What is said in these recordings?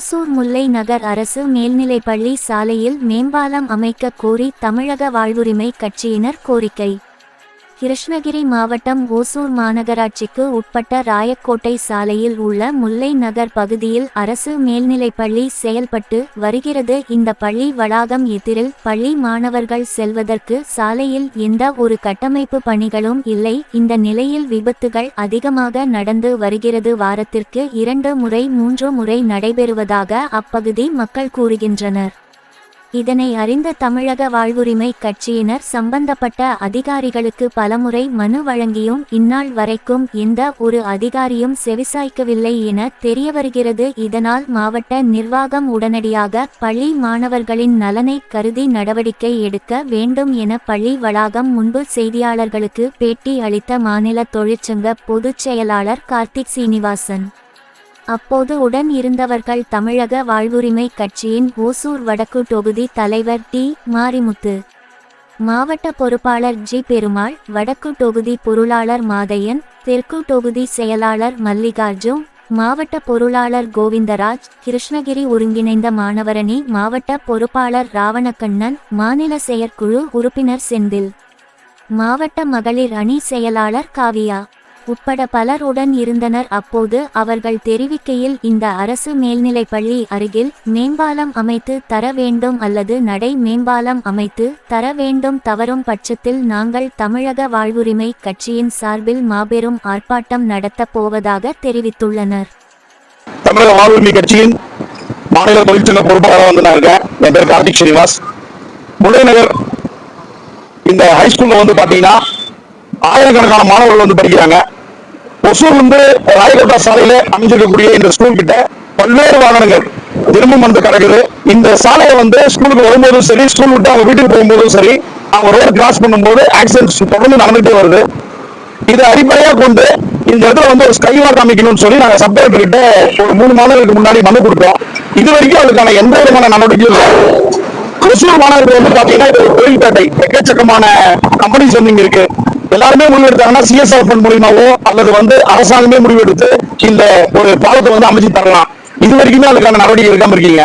ஓசூர் முல்லை நகர் அரசு மேல்நிலைப்பள்ளி சாலையில் மேம்பாலம் அமைக்க கோரி தமிழக வாழ்வுரிமை கட்சியினர் கோரிக்கை. கிருஷ்ணகிரி மாவட்டம் ஓசூர் மாநகராட்சிக்கு உட்பட்ட ராயக்கோட்டை சாலையில் உள்ள முல்லை நகர் பகுதியில் அரசு மேல்நிலைப்பள்ளி செயல்பட்டு வருகிறது. இந்த பள்ளி வளாகம் எதிரில் பள்ளி மாணவர்கள் செல்வதற்கு சாலையில் எந்த ஒரு கட்டமைப்பு பணிகளும் இல்லை. இந்த நிலையில் விபத்துகள் அதிகமாக நடந்து வருகிறது. வாரத்திற்கு இரண்டு முறை மூன்று முறை நடைபெறுவதாக அப்பகுதி மக்கள் கூறுகின்றனர். இதனை அறிந்த தமிழக வாழ்வுரிமை கட்சியினர் சம்பந்தப்பட்ட அதிகாரிகளுக்கு பலமுறை மனு வழங்கியும் இந்நாள் வரைக்கும் எந்த ஒரு அதிகாரியும் செவிசாய்க்கவில்லை என தெரியவருகிறது. இதனால் மாவட்ட நிர்வாகம் உடனடியாக பள்ளி மாணவர்களின் நலனை கருதி நடவடிக்கை எடுக்க வேண்டும் என பள்ளி வளாகம் முன்பு செய்தியாளர்களுக்கு பேட்டி அளித்த மாநில தொழிற்சங்க பொதுச் செயலாளர் கார்த்திக் சீனிவாசன். அப்போது உடன் இருந்தவர்கள் தமிழக வாழ்வுரிமை கட்சியின் ஓசூர் வடக்கு தொகுதி தலைவர் டி. மாரிமுத்து. மாவட்ட பொறுப்பாளர் ஜி. பெருமாள் வடக்கு தொகுதி பொருளாளர் மாதையன் தெற்கு தொகுதி செயலாளர் மல்லிகார்ஜுன் மாவட்ட பொருளாளர் கோவிந்தராஜ் கிருஷ்ணகிரி ஒருங்கிணைந்த மாணவரணி மாவட்ட பொறுப்பாளர் ராவணக்கண்ணன் மாநில செயற்குழு உறுப்பினர் செந்தில். மாவட்ட மகளிர் அணி செயலாளர் காவியா. உட்பட பலருடன் இருந்தனர். அப்போது அவர்கள் தெரிவிக்கையில் இந்த அரசு மேல்நிலைப்பள்ளி அருகில் மேம்பாலம் அமைத்து தர வேண்டும் அல்லது நடை மேம்பாலம் அமைத்து தர வேண்டும் தவறும் பட்சத்தில் நாங்கள் தமிழக வாழ்வுரிமை கட்சியின் சார்பில் மாபெரும் ஆர்ப்பாட்டம் நடத்தப் போவதாக தெரிவித்துள்ளனர். தமிழக வாழ்வுரிமை கட்சியின் மாநில தொழிற்சங்க பொறுப்பாளராக வந்து நான் இருக்கேன். என் பேர் கார்த்திக் ஸ்ரீனிவாஸ் முல்லைநகர் இந்த ஹைஸ்கூல்ல வந்து பாத்தீங்கன்னா ஆயிரக்கணக்கான மாணவர்கள் வந்து படிக்கிறாங்க. ஒசூர் வந்து ராயகோட்டா சாலையில அமைஞ்சிருக்கக்கூடிய இந்த ஸ்கூல் கிட்ட பல்வேறு வாகனங்கள் தினமும் வந்து கிடக்குது. இந்த சாலையை வந்து ஸ்கூலுக்கு வரும்போதும் சரி ஸ்கூல் விட்டு அவங்க வீட்டுக்கு போகும்போதும் சரி அவங்க ரோடு கிராஸ் பண்ணும்போது ஆக்சிடென்ட் தொடர்ந்து நடந்துட்டே வருது. இதை அடிப்படையாக கொண்டு இந்த இடத்துல வந்து ஒரு ஸ்கை வாக் அமைக்கணும்னு சொல்லி நாங்கள் சப் கிட்ட ஒரு மூணு மாதங்களுக்கு முன்னாடி மனு கொடுத்தோம். இது வரைக்கும் அதுக்கான எந்த விதமான நடவடிக்கையும் இல்லை. ஒசூர் மாநகரத்தில் வந்து பார்த்தீங்கன்னா இது ஒரு தொழில்பேட்டை எக்கச்சக்கமான கம்பெனிஸ் வந்து இங்கே இருக்கு. எல்லாருமே முடிவெடுத்தாங்கன்னா சிஎஸ்ஆர் ஃபண்ட் மூலியமாவோ அல்லது வந்து அரசாங்கமே முடிவெடுத்து இந்த ஒரு பாலத்தை வந்து அமைச்சு தரலாம். இது வரைக்குமே அதுக்கான நடவடிக்கை எடுக்காம இருக்கீங்க.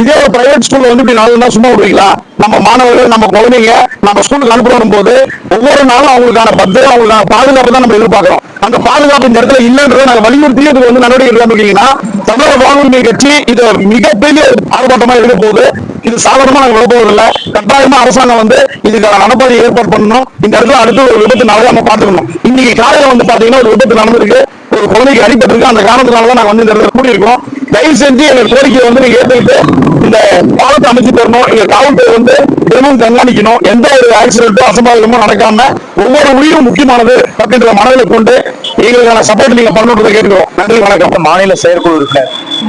இதே ஒரு பிரைவேட் ஸ்கூல்ல வந்து இப்படி நாள் சும்மா விடுவீங்களா? நம்ம மாணவர்கள் நம்ம குழந்தைங்க நம்ம ஸ்கூலுக்கு அனுப்புற போது ஒவ்வொரு நாளும் அவங்களுக்கான பத்திரம் அவங்களுக்கான பாதுகாப்பு தான் நம்ம எதிர்பார்க்கிறோம். அந்த பாதுகாப்பு இந்த இடத்துல இல்லைன்றதை நாங்க வலியுறுத்தி இதுக்கு வந்து நடவடிக்கை எடுக்காம இருக்கீங்கன்னா தமிழக வானொலி கட்சி இது மிகப்பெரிய ஆர்ப்பாட்டமா இருக்க போகுது. இது சாதாரணமா நாங்க விட போவதில்லை கட்டாயமா அரசாங்கம் வந்து இதுக்கான நடப்பதை ஏற்பாடு பண்ணணும். இந்த இடத்துல அடுத்து ஒரு விபத்து நடக்காம பாத்துக்கணும் இன்னைக்கு காலையில வந்து பாத்தீங்கன்னா ஒரு விபத்து நடந்திருக்கு. ஒரு குழந்தைக்கு அடிபட்டிருக்கு. அந்த காரணத்தினால தான் நாங்கள் வந்து இந்த இடத்துல கூடியிருக்கோம் தயவு செஞ்சு எங்க கோரிக்கையை வந்து நீங்க ஏற்றுக்கிட்டு இந்த பாலத்தை அமைச்சு தரணும். எங்க காவல்துறை வந்து தினமும் கண்காணிக்கணும். எந்த ஒரு ஆக்சிடென்ட்டும் அசம்பாவிதமும் நடக்காம ஒவ்வொரு உயிரும் முக்கியமானது அப்படின்ற மனதில் கொண்டு எங்களுக்கான சப்போர்ட் நீங்க பண்ணணுன்றதை கேட்கிறோம் நன்றி வணக்கம். மாநில செயற்குழு இருக்க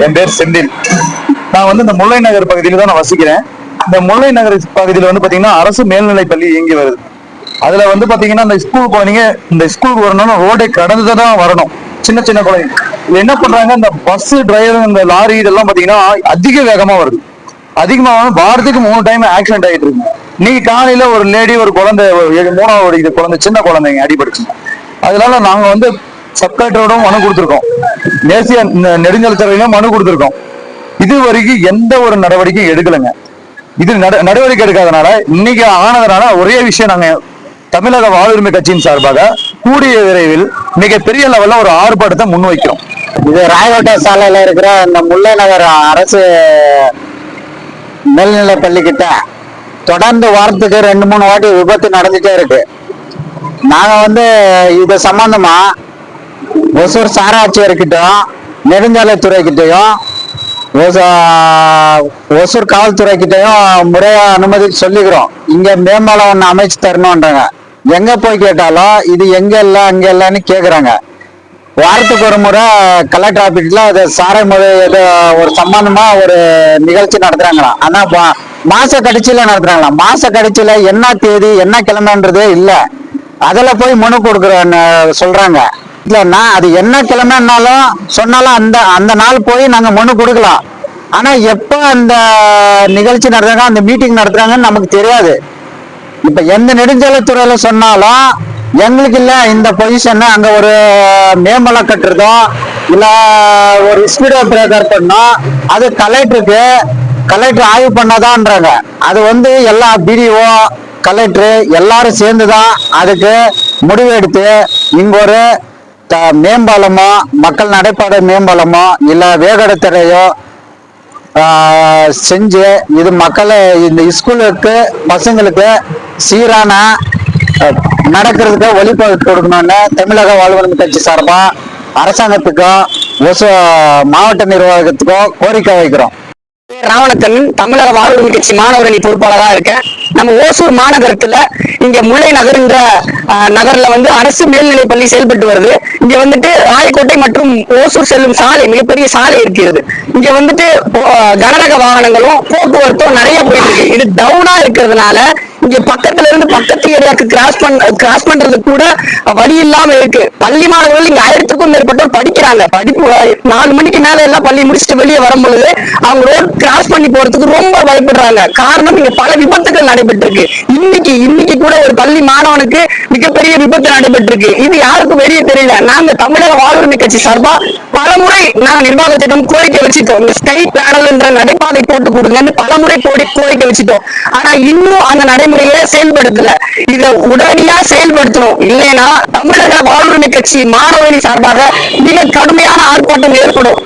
என் பேர் செந்தில். நான் வந்து இந்த முல்லை நகர் பகுதியில தான் நான் வசிக்கிறேன். இந்த முல்லை நகர் பகுதியில் வந்து பாத்தீங்கன்னா அரசு மேல்நிலை பள்ளி இயங்கி வருது. அதுல வந்து பாத்தீங்கன்னா இந்த ஸ்கூல் குழந்தைங்க இந்த ஸ்கூலுக்கு வரணும்னா ரோடை கடந்து தான் வரணும். சின்ன சின்ன குழந்தைங்க. இதுல என்ன பண்றாங்க? இந்த பஸ் டிரைவர் இந்த லாரி இதெல்லாம் பாத்தீங்கன்னா அதிக வேகமா வருது. அதிகமா வாரத்துக்கு மூணு டைம் ஆக்சிடென்ட் ஆகிட்டு இருக்கு. இன்னைக்கு காலையில ஒரு லேடி ஒரு குழந்தை ஒரு மூணாவது இது குழந்தை சின்ன குழந்தைங்க அடிபடுச்சு அதனால நாங்க வந்து சப்கலெக்டரோட மனு கொடுத்துருக்கோம். தேசிய நெ- நெடுஞ்சாலைத்துறையிலும் மனு கொடுத்துருக்கோம். இது வரைக்கும் எந்த ஒரு நடவடிக்கையும் எடுக்கலைங்க. இது நட- நடவடிக்கை எடுக்காதனால இன்னைக்கு ஆனதுனால ஒரே விஷயம் நாங்க தமிழக வாழ்வுரிமை கட்சியின் சார்பாக கூடிய விரைவில் மிகப்பெரிய லெவல்ல ஒரு ஆர்ப்பாட்டத்தை முன்வைக்கிறோம். இது ராயகோட்டை சாலையில இருக்கிற இந்த முல்லை நகர் அரசு மேல்நிலை பள்ளிக்கிட்ட தொடர்ந்து வாரத்துக்கு ரெண்டு மூணு வாட்டி விபத்து நடந்துட்டே இருக்கு. நாங்க வந்து இது சம்பந்தமா ஒசூர் சாராட்சியர்கிட்டையும் நெடுஞ்சாலைத்துறைக்கிட்டையும் ஒச- ஒசூர் காவல்துறைக்கிட்டையும் முறையா அனுமதி சொல்லிக்கிறோம். இங்க மேம்பாலம் ஒண்ணு அமைச்சு தரணும்ன்றாங்க. எங்க போய் கேட்டாலும் இது எங்க இல்ல அங்க இல்லன்னு கேக்குறாங்க. வாரத்துக்கு ஒரு முறை கலெக்டர் ஆபீஸ்ல அது சாரை முறை ஏதோ ஒரு சம்பந்தமா ஒரு நிகழ்ச்சி நடத்துறாங்களாம். ஆனா மாச கடைசியில நடத்துறாங்களாம். மாச கடைசியில என்ன தேதி என்ன கிழமைன்றதே இல்ல. அதுல போய் மனு கொடுக்குறேன்னு சொல்றாங்க. இல்லைன்னா அது என்ன கிழமைனாலும் சொன்னாலும் அந்த அந்த நாள் போய் நாங்கள் மனு கொடுக்கலாம். ஆனால் எப்போ அந்த நிகழ்ச்சி நடத்துறாங்க அந்த மீட்டிங் நடத்துறாங்கன்னு நமக்கு தெரியாது. இப்போ எந்த நெடுஞ்சாலைத்துறையில் சொன்னாலும் எங்களுக்கு இல்லை இந்த பொசிஷன் அங்கே ஒரு மேம்பலம் கட்டுறதோ இல்லை ஒரு ஸ்பீடோ பிரேக்கர் பண்ணோம் அது கலெக்டருக்கு கலெக்டர் ஆய்வு பண்ணாதான்றாங்க. அது வந்து எல்லா பிடிஓ கலெக்டர் எல்லாரும் சேர்ந்து தான் அதுக்கு முடிவு எடுத்து இங்கே ஒரு த- மேம்பாலமோ மக்கள் நடைபாதை மேம்பாலமோ இல்லை வேகடத்திரையோ செஞ்சு இது மக்களை இந்த ஸ்கூலுக்கு பசங்களுக்கு சீரான நடக்கிறதுக்கு வழிபாடு கொடுக்கணும்னு தமிழக வாழ்வுரிமை கட்சி சார்பா அரசாங்கத்துக்கும் ஒசு மாவட்ட நிர்வாகத்துக்கும் கோரிக்கை வைக்கிறோம். ராவணத்தன் தமிழக வாழ்வுரிமை கட்சி மாணவரணி பொறுப்பாளராக இருக்கேன் நம்ம ஓசூர் மாநகரத்துல இங்க முல்லை நகர்ன்ற ஆஹ், நகர்ல வந்து அரசு மேல்நிலை பள்ளி செயல்பட்டு வருது. இங்க வந்துட்டு ராயக்கோட்டை மற்றும் ஓசூர் செல்லும் சாலை மிகப்பெரிய சாலை இருக்கிறது. இங்க வந்துட்டு கனரக வாகனங்களும் போக்குவரத்தும் நிறைய போயிட்டு இருக்கு. இது டவுனா இருக்கிறதுனால இங்க பக்கத்துல இருந்து பக்கத்து ஏரியாவுக்கு கிராஸ் பண்ண கிராஸ் பண்றது கூட வழி இல்லாம இருக்கு. பள்ளி மாணவர்கள் இங்க ஆயிரத்துக்கும் மேற்பட்டோர் படிக்கிறாங்க. படிப்பு நாலு மணிக்கு மேல எல்லாம் பள்ளி முடிச்சுட்டு வெளியே வரும்பொழுது அவங்க ரோட் கிராஸ் பண்ணி போறதுக்கு ரொம்ப பயப்படுறாங்க. காரணம் இங்க பல விபத்துகள் நடைபெற்று இருக்கு இன்னைக்கு இன்னைக்கு கூட ஒரு பள்ளி மாணவனுக்கு மிகப்பெரிய விபத்து நடைபெற்று இருக்கு இது யாருக்கும் வெளியே தெரியல. நாங்க தமிழக வாழ்வுரிமை கட்சி சார்பா பலமுறை நாங்க நிர்வாகத்திடம் கோரிக்கை வச்சுட்டோம். இந்த ஸ்கை பேனல் என்ற நடைபாதை போட்டு கொடுங்கன்னு பலமுறை கோரி கோரிக்கை வச்சுட்டோம். ஆனா இன்னும் அந்த நடைமுறையை செயல்படுத்தல. இதை உடனடியா செயல்படுத்தணும். இல்லைன்னா தமிழக வாழ்வுரிமை கட்சி மாணவரணி சார்பாக மிக கடுமையான ஆர்ப்பாட்டம் ஏற்படும்.